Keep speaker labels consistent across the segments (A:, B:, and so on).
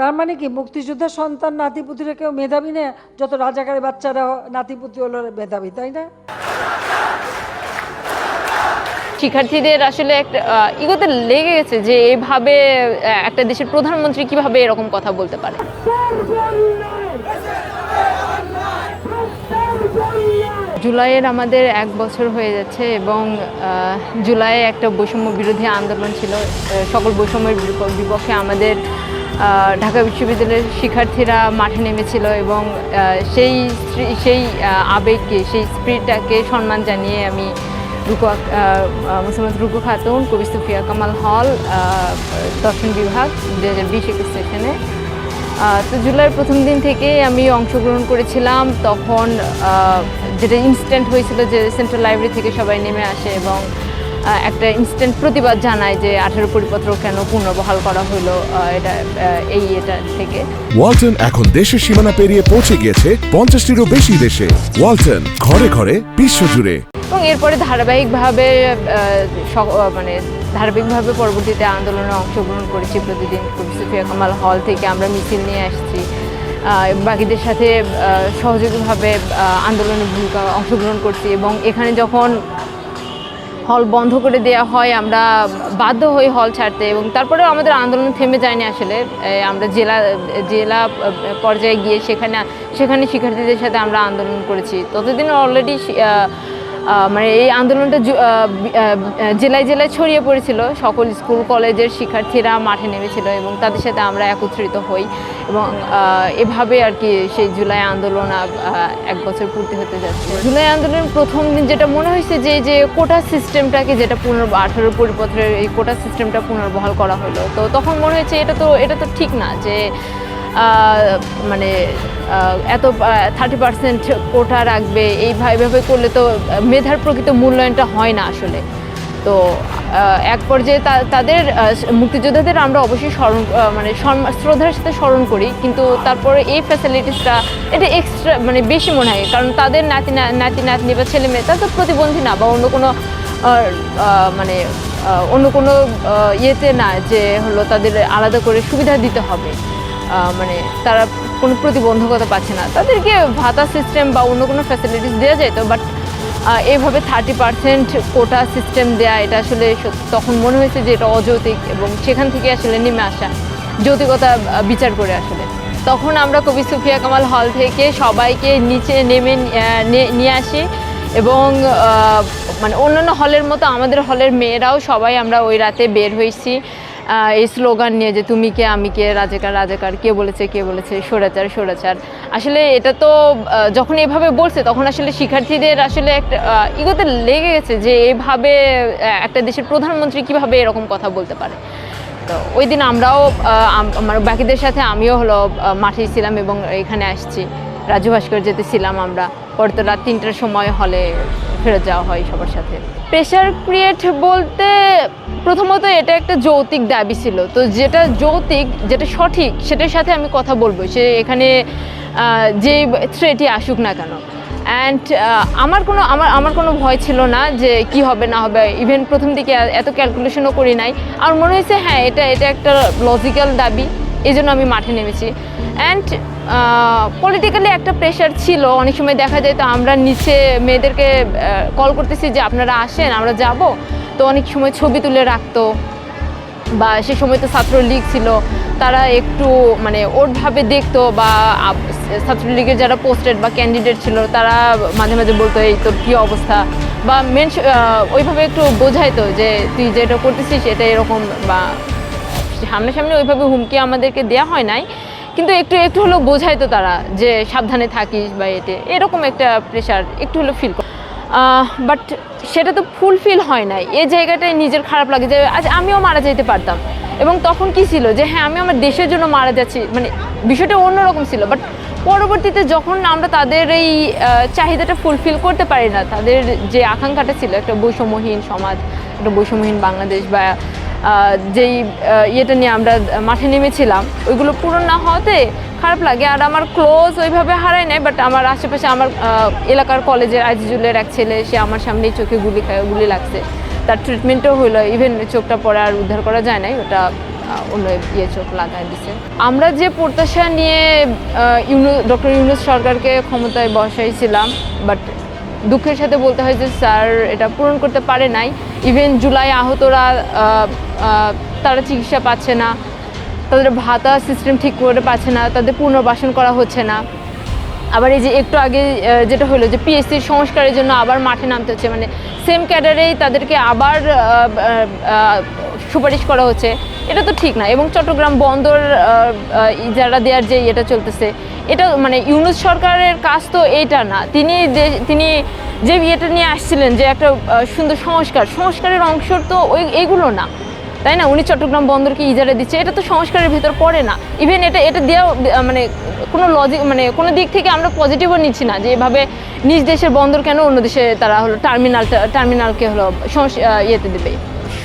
A: তার মানে কি মুক্তিযোদ্ধার সন্তান নাতিপুতিরা কেউ মেধাবী না? যত রাজাকারের বাচ্চারা নাতিপুতি হলো মেধাবী, তাই না?
B: শিক্ষার্থীদের আসলে একটা ইগোতে লেগে গেছে যে এভাবে একটা দেশের প্রধানমন্ত্রী কীভাবে এরকম কথা বলতে পারে। জুলাইয়ের আমাদের এক বছর হয়ে যাচ্ছে এবং জুলাইয়ে একটা বৈষম্য বিরোধী আন্দোলন ছিল। সকল বৈষম্যের বিপ- বিপক্ষে আমাদের ঢাকা বিশ্ববিদ্যালয়ের শিক্ষার্থীরা মাঠে নেমেছিল এবং সেই সেই আবেগকে, সেই স্পিরিটটাকে সম্মান জানিয়ে আমি রুকু মুসলমান রুকু খাতুন, কবি সুফিয়া কামাল হল দর্শন বিভাগ দু হাজার বিশ একুশ সেশনে তো জুলাইয়ের প্রথম দিন থেকেই আমি অংশগ্রহণ করেছিলাম। তখন যেটা ইনস্ট্যান্ট হয়েছিল যে সেন্ট্রাল লাইব্রেরি থেকে সবাই নেমে আসে এবং একটা ইনস্ট্যান্ট প্রতিবাদ জানায় যে আঠেরো পরিপত্র কেন পুনর্বহাল করা হলো এটা এই এটা থেকে।
C: ওয়ালটন এখন দেশের সীমানা পেরিয়ে পৌঁছে গিয়েছে পঞ্চাশটিরও বেশি দেশে। ওয়ালটন ঘরে ঘরে বিশ্ব জুড়ে
B: এবং এরপরে ধারাবাহিকভাবে মানে ধারাবাহিকভাবে পরবর্তীতে আন্দোলনে অংশগ্রহণ করেছি প্রতিদিন। সুফিয়া কামাল হল থেকে আমরা মিছিল নিয়ে আসছি। বাকিদের সাথে সহযোগীভাবে আহ, আন্দোলনের ভূমিকা অংশগ্রহণ করছি। এবং এখানে যখন হল বন্ধ করে দেওয়া হয়, আমরা বাধ্য হই হল ছাড়তে এবং তারপরেও আমাদের আন্দোলন থেমে যায়নি আসলে। আমরা জেলা জেলা পর্যায়ে গিয়ে সেখানে সেখানে শিক্ষার্থীদের সাথে আমরা আন্দোলন করেছি। ততদিন অলরেডি মানে এই আন্দোলনটা জেলায় জেলায় ছড়িয়ে পড়েছিল। সকল স্কুল, কলেজের শিক্ষার্থীরা মাঠে নেমেছিল এবং তাদের সাথে আমরা একত্রিত হই এবং এভাবে আর কি সেই জুলাই আন্দোলন এক বছর পূর্তি হতে যাচ্ছে। জুলাই আন্দোলনের প্রথম দিন যেটা মনে হয়েছে যে যে কোটা সিস্টেমটাকে যেটা পুনর আঠারো পরিপত্রের এই কোটা সিস্টেমটা পুনর্বহাল করা হলো। তো তখন মনে হয়েছে এটা তো এটা তো ঠিক না যে মানে এত থার্টি পার্সেন্ট কোটা রাখবে এইভাবে করলে তো মেধার প্রকৃত মূল্যায়নটা হয় না আসলে। তো এক পর্যায়ে তাদের মুক্তিযোদ্ধাদের আমরা অবশ্যই স্মরণ মানে শ্রদ্ধার সাথে স্মরণ করি, কিন্তু তারপরে এই ফ্যাসিলিটিসটা এটা এক্সট্রা মানে বেশি মনে হয়, কারণ তাদের নাতি নাতি, নাতনি বা ছেলে মেয়ে তারা তো প্রতিবন্ধী না বা অন্য কোনো মানে অন্য কোনো ইয়েতে না, যে হলো তাদের আলাদা করে সুবিধা দিতে হবে। মানে তারা কোনো প্রতিবন্ধকতা পাচ্ছে না। তাদেরকে ভাতা সিস্টেম বা অন্য কোনো ফ্যাসিলিটিস দেওয়া যায় তো বাট এইভাবে থার্টি পার্সেন্ট কোটা সিস্টেম দেয়া, এটা আসলে তখন মনে হয়েছে যে এটা অযৌক্তিক এবং সেখান থেকে আসলে নেমে আসা যৌতিকতা বিচার করে আসলে। তখন আমরা কবি সুফিয়া কামাল হল থেকে সবাইকে নিচে নেমে নিয়ে আসি এবং মানে অন্যান্য হলের মতো আমাদের হলের মেয়েরাও সবাই আমরা ওই রাতে বের হয়েছি। এই স্লোগান নিয়ে যে তুমি কে, আমি কে, রাজাকার রাজাকার, কে বলেছে কে বলেছে, স্বৈরাচার স্বৈরাচার। আসলে এটা তো যখন এভাবে বলছে, তখন আসলে শিক্ষার্থীদের আসলে একটা ইগোতে লেগে গেছে যে এভাবে একটা দেশের প্রধানমন্ত্রী কীভাবে এরকম কথা বলতে পারে। তো ওই দিন আমরাও আমার বাকিদের সাথে আমিও হলো মাঠে ছিলাম এবং এখানে আসছি। রাজু ভাস্কর যেতে ছিলাম আমরা। পরে তো রাত তিনটার সময় হলে ফেরত যাওয়া হয় সবার সাথে। প্রেশার ক্রিয়েট বলতে প্রথমত এটা একটা যৌতিক দাবি ছিল। তো যেটা যৌতিক, যেটা সঠিক, সেটার সাথে আমি কথা বলব সে এখানে যে থ্রেটই আসুক না কেন। অ্যান্ড আমার কোনো, আমার আমার কোনো ভয় ছিল না যে কি হবে, না হবে। ইভেন প্রথম দিকে এত ক্যালকুলেশনও করি নাই। আর মনে হয়েছে হ্যাঁ এটা এটা একটা লজিক্যাল দাবি। এই জন্য আমি মাঠে নেমেছি। অ্যান্ড পলিটিক্যালি একটা প্রেশার ছিল। অনেক সময় দেখা যায় তো আমরা নিচে মেয়েদেরকে কল করতেছি যে আপনারা আসেন, আমরা যাব। তো অনেক সময় ছবি তুলে রাখতো। বা সে সময় তো ছাত্রলীগ ছিল, তারা একটু মানে ওরভাবে দেখতো বা ছাত্রলীগের যারা পোস্টেড বা ক্যান্ডিডেট ছিল, তারা মাঝে মাঝে বলতো, এই তোর কী অবস্থা? বা মেন ওইভাবে একটু বোঝাইতো যে, তুই যেটা করতেছিস, এটা এরকম বা সামনাসামনি ওইভাবে হুমকি আমাদেরকে দেওয়া হয় নাই। কিন্তু একটু একটু হলেও বোঝাইতো তারা যে, সাবধানে থাকিস বা এতে। এরকম একটা প্রেশার একটু হলেও ফিল বাট সেটা তো ফুলফিল হয় নাই। এই জায়গাটায় নিজের খারাপ লাগে যে আজ আমিও মারা যেতে পারতাম। এবং তখন কি ছিল যে হ্যাঁ আমি আমার দেশের জন্য মারা যাচ্ছি মানে বিষয়টা অন্যরকম ছিল। বাট পরবর্তীতে যখন আমরা তাদের এই চাহিদাটা ফুলফিল করতে পারি না, তাদের যে আকাঙ্ক্ষাটা ছিল, একটা বৈষম্যহীন সমাজ, একটা বৈষম্যহীন বাংলাদেশ বা যেই ইয়েটা নিয়ে আমরা মাঠে নেমেছিলাম, ওইগুলো পূরণ না হওয়াতে খারাপ লাগে। আর আমার ক্লোজ ওইভাবে হারায় নাই বাট আমার আশেপাশে আমার এলাকার কলেজের আজিজুলের এক ছেলে, সে আমার সামনেই চোখে গুলি খায়, গুলি লাগছে। তার ট্রিটমেন্টও হলো ইভেন চোখটা পরে আর উদ্ধার করা যায় নাই, ওটা অন্য ইয়ে চোখ লাগাই দিছে। আমরা যে প্রত্যাশা নিয়ে ইউনু ডক্টর ইউনুস সরকারকে ক্ষমতায় বসাইছিলাম বাট দুঃখের সাথে বলতে হয় যে স্যার এটা পূরণ করতে পারে নাই। ইভেন জুলাই আহতরা আহ, আহ, তারা চিকিৎসা পাচ্ছে না। তাদের ভাতা সিস্টেম ঠিক করে পাচ্ছে না তাদের পুনর্বাসন করা হচ্ছে না। আবার এই যে একটু আগে যেটা হলো যে পিএসসির সংস্কারের জন্য আবার মাঠে নামতে হচ্ছে। মানে সেম ক্যাডারেই তাদেরকে আবার সুপারিশ করা হচ্ছে, এটা তো ঠিক না। এবং চট্টগ্রাম বন্দর ইজারা দেওয়ার যে এটা চলতেছে, এটা মানে ইউনুস সরকারের কাজ তো এইটা না। তিনি তিনি যে ইয়েটা নিয়ে আসছিলেন যে একটা সুন্দর সংস্কার, সংস্কারের অংশ তো ওই, এইগুলো না। তাই না? উনি চট্টগ্রাম বন্দরকে ইজারা দিচ্ছে, এটা তো সংস্কারের ভিতর পড়ে না। ইভেন এটা এটা দেওয়া মানে কোনো লজিক মানে কোনো দিক থেকে আমরা পজিটিভও নিচ্ছি না যে এভাবে নিজ দেশের বন্দর কেন অন্য দেশে তারা হলো টার্মিনাল টার্মিনালকে হলো ইয়েতে দেবে।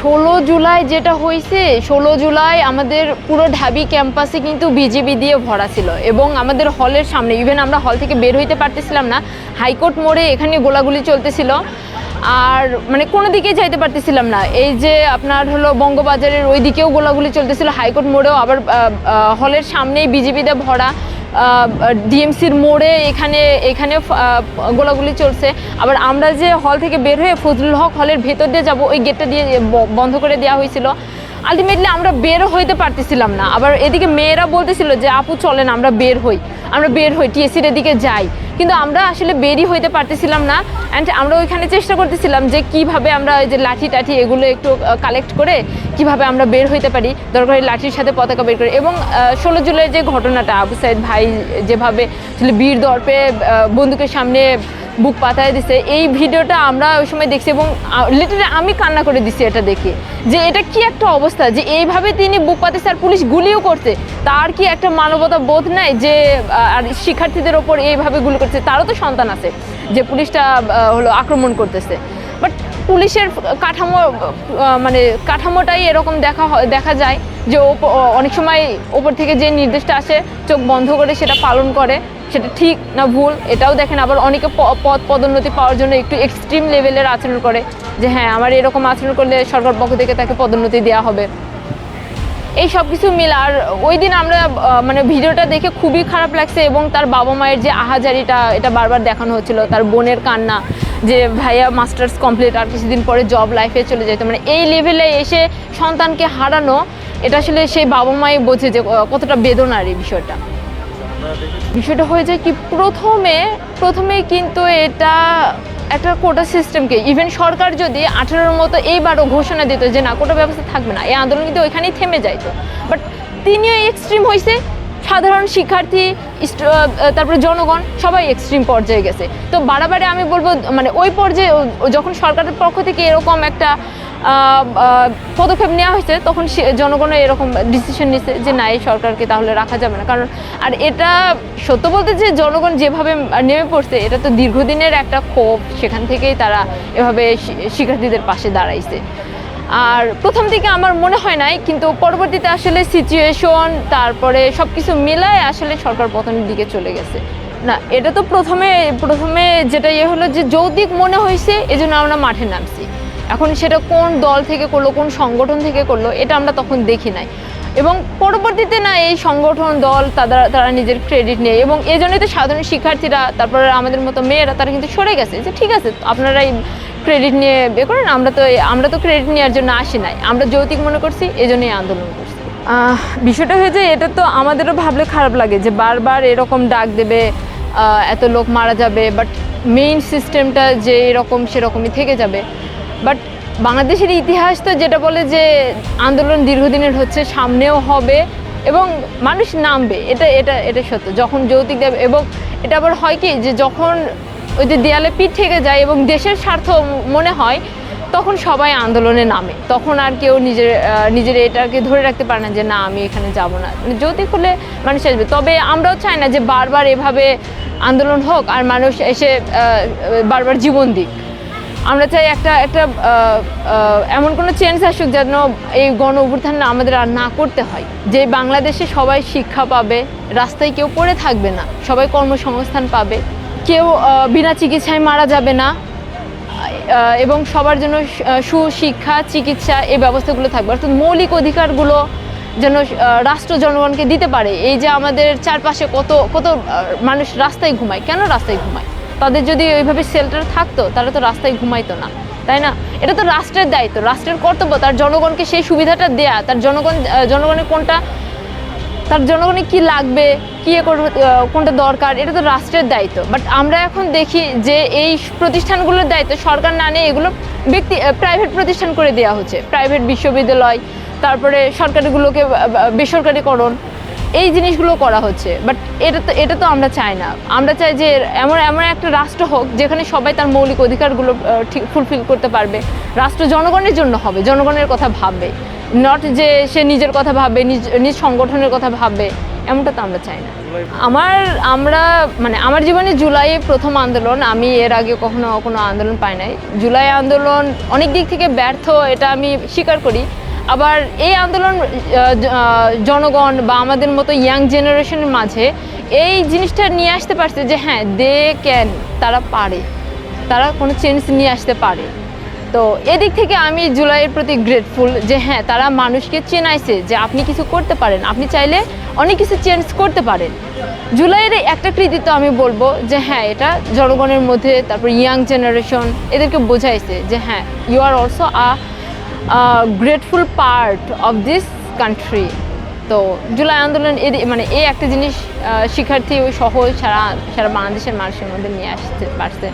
B: ষোলো জুলাই যেটা হয়েছে ষোলো জুলাই আমাদের পুরো ঢাবি ক্যাম্পাসে কিন্তু বিজেপি দিয়ে ভরা ছিল এবং আমাদের হলের সামনে ইভেন আমরা হল থেকে বের হইতে পারতেছিলাম না, হাইকোর্ট মোড়ে এখানে গোলাগুলি চলতেছিল। আর মানে কোনো দিকে যাইতে পারতেছিলাম না। এই যে আপনার হলো বঙ্গবাজারের ওই দিকেও গোলাগুলি চলতেছিল, হাইকোর্ট মোড়েও আবার হলের সামনেই বিজেপিতে ভরা। ডিএমসির মোড়ে এখানে এখানে গোলাগুলি চলছে। আবার আমরা যে হল থেকে বের হয়ে ফজলুল হক হলের ভেতর দিয়ে যাব, ওই গেটটা দিয়ে বন্ধ করে দেওয়া হয়েছিল। আলটিমেটলি আমরা বের হইতে পারতেছিলাম না। আবার এদিকে মেয়েরা বলতেছিল যে, আপু চলেন, আমরা বের হই। আমরা বের হই টিএসির এদিকে যাই। কিন্তু আমরা আসলে বেরই হইতে পারতেছিলাম না। অ্যান্ড আমরা ওইখানে চেষ্টা করতেছিলাম যে কীভাবে আমরা ওই যে লাঠি টাঠি এগুলো একটু কালেক্ট করে কীভাবে আমরা বের হইতে পারি, দরকার লাঠির সাথে পতাকা বের করে। এবং ষোলো জুলাইয়ের যে ঘটনাটা, আবু সাইদ ভাই যেভাবে আসলে বীর দর্পে বন্দুকের সামনে বুক পাতায় দিছে, এই ভিডিওটা আমরা ওই সময় দেখছি এবং লিটারে আমি কান্না করে দিছি এটা দেখে। যে এটা কি একটা অবস্থা? যে এইভাবে তিনি বুক পাতেছে আর পুলিশ গুলিও করছে, তার কি একটা মানবতা বোধ নাই যে আর শিক্ষার্থীদের ওপর এইভাবে গুলি করছে? তারও তো সন্তান আছে যে পুলিশটা হলো আক্রমণ করতেছে। বাট পুলিশের কাঠামো মানে কাঠামোটাই এরকম দেখা দেখা যায় যে অনেক সময় ওপর থেকে যে নির্দেশটা আসে, চোখ বন্ধ করে সেটা পালন করে, সেটা ঠিক না ভুল, এটাও দেখেন। আবার অনেকে পদ পদোন্নতি পাওয়ার জন্য একটু এক্সট্রিম লেভেলের আচরণ করে, যে হ্যাঁ আমার এরকম আচরণ করলে সরকার পক্ষ থেকে তাকে পদোন্নতি দেওয়া হবে। এই সব কিছু মিল, আর ওই দিন আমরা মানে ভিডিওটা দেখে খুবই খারাপ লাগছে এবং তার বাবা মায়ের যে আহাজারিটা, এটা বারবার দেখানো হচ্ছিল, তার বোনের কান্না, যে ভাইয়া মাস্টার্স কমপ্লিট, আর কিছুদিন পরে জব লাইফে চলে যেত। মানে এই লেভেলে এসে সন্তানকে হারানো, এটা আসলে সেই বাবা মাই বোঝে যে কতটা বেদনার এই বিষয়টা। বিষয়টা হয়ে যায় কি, প্রথমে প্রথমে কিন্তু এটা একটা কোটা সিস্টেমকে ইভেন সরকার যদি আঠেরোর মতো এইবারও ঘোষণা দিত যে না কোটা ব্যবস্থা থাকবে না, এই আন্দোলন কিন্তু ওইখানেই থেমে যাইতো। বাট তিনিও এক্সট্রিম হয়েছে সাধারণ শিক্ষার্থী তারপরে জনগণ, সবাই এক্সট্রিম পর্যায়ে গেছে। তো বাড়াবাড়ি আমি বলব মানে ওই পর্যায়ে যখন সরকারের পক্ষ থেকে এরকম একটা পদক্ষেপ নেওয়া হয়েছে, তখন জনগণও এরকম ডিসিশন নিছে যে না, এই সরকারকে তাহলে রাখা যাবে না। কারণ, আর এটা সত্য বলতে যে জনগণ যেভাবে নেমে পড়ছে, এটা তো দীর্ঘদিনের একটা ক্ষোভ, সেখান থেকেই তারা এভাবে শিক্ষার্থীদের পাশে দাঁড়াইছে। আর প্রথম দিকে আমার মনে হয় নাই, কিন্তু পরবর্তীতে আসলে সিচুয়েশন তারপরে সব কিছু মিলায় আসলে সরকার পতনের দিকে চলে গেছে। না, এটা তো প্রথমে প্রথমে যেটা ইয়ে হলো যে যৌতিক মনে হয়েছে, এজন্য আমরা মাঠে নামছি। এখন সেটা কোন দল থেকে করল, কোন সংগঠন থেকে করল, এটা আমরা তখন দেখি নাই। এবং পরবর্তীতে না, এই সংগঠন, দল, তারা তারা নিজের ক্রেডিট নেয়। এবং এই জন্যই তো সাধারণ শিক্ষার্থীরা, তারপরে আমাদের মতো মেয়েরা, তারা কিন্তু সরে গেছে। যে ঠিক আছে, আপনারাই ক্রেডিট নিয়ে বের করেন, আমরা তো আমরা তো ক্রেডিট নেওয়ার জন্য আসি নাই। আমরা যৌতিক মনে করছি এই জন্যই আন্দোলন করছি। বিষয়টা হয়েছে, এটা তো আমাদেরও ভাবলে খারাপ লাগে যে বারবার এরকম ডাক দেবে এত লোক মারা যাবে বাট মেইন সিস্টেমটা যে এরকম সেরকমই থেকে যাবে। বাট বাংলাদেশের ইতিহাস তো যেটা বলে যে আন্দোলন দীর্ঘদিনের হচ্ছে, সামনেও হবে এবং মানুষ নামবে, এটা এটা এটা সত্য। যখন যৌতুক দেবে, এবং এটা আবার হয় কি যে যখন ওই যে দেয়ালে পিঠ থেকে যায় এবং দেশের স্বার্থ মনে হয়, তখন সবাই আন্দোলনে নামে। তখন আর কেউ নিজের নিজের এটাকে ধরে রাখতে পারে না যে, না, আমি এখানে যাব না। মানে যৌতুক হলে মানুষ আসবে। তবে আমরাও চাই না যে, বারবার এভাবে আন্দোলন হোক আর মানুষ এসে বারবার জীবন দিক। আমরা চাই একটা একটা এমন কোনো চেঞ্জ আসুক যেন এই গণ অভ্যুত্থান আমাদের আর না করতে হয়। যে বাংলাদেশে সবাই শিক্ষা পাবে, রাস্তায় কেউ পড়ে থাকবে না, সবাই কর্মসংস্থান পাবে। কেউ বিনা চিকিৎসায় মারা যাবে না এবং সবার জন্য সুশিক্ষা, চিকিৎসা এই ব্যবস্থাগুলো থাকবে। অর্থাৎ মৌলিক অধিকারগুলো যেন রাষ্ট্র জনগণকে দিতে পারে। এই যে আমাদের চারপাশে কত কত মানুষ রাস্তায় ঘুমায়। কেন রাস্তায় ঘুমায়? তাদের যদি ওইভাবে শেল্টার থাকতো, তাহলে তো রাস্তায় ঘুমাইতো না। তাই না? এটা তো রাষ্ট্রের দায়িত্ব। রাষ্ট্রের কর্তব্য। তার জনগণকে সেই সুবিধাটা দেয়া। তার জনগণ জনগণের কোনটা তার জনগণের কি লাগবে কি করবে, কোনটা দরকার এটা তো রাষ্ট্রের দায়িত্ব। বাট আমরা এখন দেখি যে এই প্রতিষ্ঠানগুলোর দায়িত্ব সরকার না নিয়ে এগুলো ব্যক্তি প্রাইভেট প্রতিষ্ঠান করে দেওয়া হচ্ছে। প্রাইভেট বিশ্ববিদ্যালয় তারপরে সরকারিগুলোকে বেসরকারিকরণ এই জিনিসগুলো করা হচ্ছে। বাট এটা তো এটা তো আমরা চাই না। আমরা চাই যে এমন এমন একটা রাষ্ট্র হোক যেখানে সবাই তার মৌলিক অধিকারগুলো ঠিক ফুলফিল করতে পারবে। রাষ্ট্র জনগণের জন্য হবে জনগণের কথা ভাববে। নট যে সে নিজের কথা ভাববে, নিজ নিজ সংগঠনের কথা ভাববে, এমনটা তো আমরা চাই না। আমার, আমরা মানে আমার জীবনে জুলাই প্রথম আন্দোলন, আমি এর আগে কখনো কোনো আন্দোলন পাই নাই। জুলাই আন্দোলন অনেক দিক থেকে ব্যর্থ, এটা আমি স্বীকার করি। আবার এই আন্দোলন জনগণ বা আমাদের মতো ইয়াং জেনারেশনের মাঝে এই জিনিসটা নিয়ে আসতে পারছে যে হ্যাঁ দে ক্যান তারা পারে। তারা কোনো চেঞ্জ নিয়ে আসতে পারে। তো এদিক থেকে আমি জুলাইয়ের প্রতি গ্রেটফুল যে হ্যাঁ তারা মানুষকে চেনাইছে যে আপনি কিছু করতে পারেন। আপনি চাইলে অনেক কিছু চেঞ্জ করতে পারেন। জুলাইয়ের একটা কৃতিত্ব আমি বলব যে হ্যাঁ এটা জনগণের মধ্যে, তারপর ইয়াং জেনারেশন এদেরকে বোঝাইছে যে হ্যাঁ you are also a grateful part of this country তো জুলাই আন্দোলন এদি- মানে এই একটা জিনিস শিক্ষার্থী ওই সহজ সারা সারা বাংলাদেশের মানুষের মধ্যে নিয়ে আসতে পারছে।